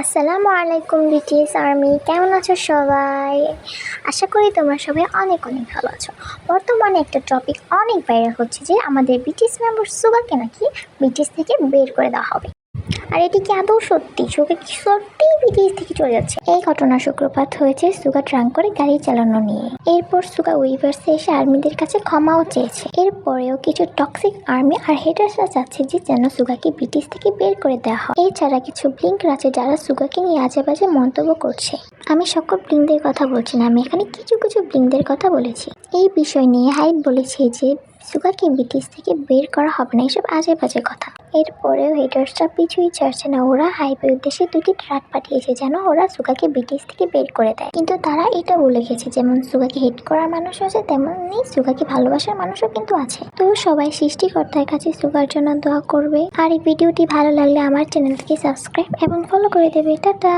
আসসালামু আলাইকুম BTS army, কেমন আছো সবাই? আশা করি তোমরা সবাই অনেক অনেক ভালো আছো। বর্তমানে একটা টপিক অনেক বাইরে হচ্ছে যে আমাদের বিটিএস মেম্বার সুগারকে নাকি বিটিএস থেকে বের করে দেওয়া হবে। আর এটি কি আদৌ সত্যি? সুগা কি সত্যিই বিটিএস থেকে চলে যাচ্ছে? এই ঘটনা শুক্রপাত হয়েছে সুগা ট্রাঙ্ক করে গাড়ি চালানো নিয়ে। এরপর সুগা উইভার্সে এসে আর্মিদের কাছে ক্ষমাও চেয়েছে। এরপরেও কিছু টক্সিক আর্মি আর হেটার্সরা চাচ্ছে যে যেন সুগাকে ব্রিটিশ থেকে বের করে দেওয়া হয়। এছাড়া কিছু ব্লিঙ্ক আছে যারা সুগাকে নিয়ে আজে বাজে মন্তব্য করছে। আমি সকল ব্লিঙ্কদের কথা বলছি না, আমি এখানে কিছু কিছু ব্লিঙ্কদের কথা বলেছি। এই বিষয় নিয়ে হাইট বলেছে যে সুগাকে বিটিএস থেকে বের করা হবে না এসব আজে বাজে কথা। এরপরেও হেটার্সরা পিছুই ছাড়ছে না। ওরা হাইপের উদ্দেশ্যে দুটি ট্রাক পাঠিয়েছে যেন ওরা সুগাকে বিটিএস থেকে বের করে দেয়। কিন্তু তারা এটা বলে গেছে, যেমন সুগাকে হিট করার মানুষ আছে তেমনই সুগাকে ভালোবাসার মানুষও কিন্তু আছে। তো সবাই সৃষ্টিকর্তার কাছে সুগার জন্য দোয়া করবে। আর এই ভিডিওটি ভালো লাগলে আমার চ্যানেলকে সাবস্ক্রাইব এবং ফলো করে দেবে। টাটা!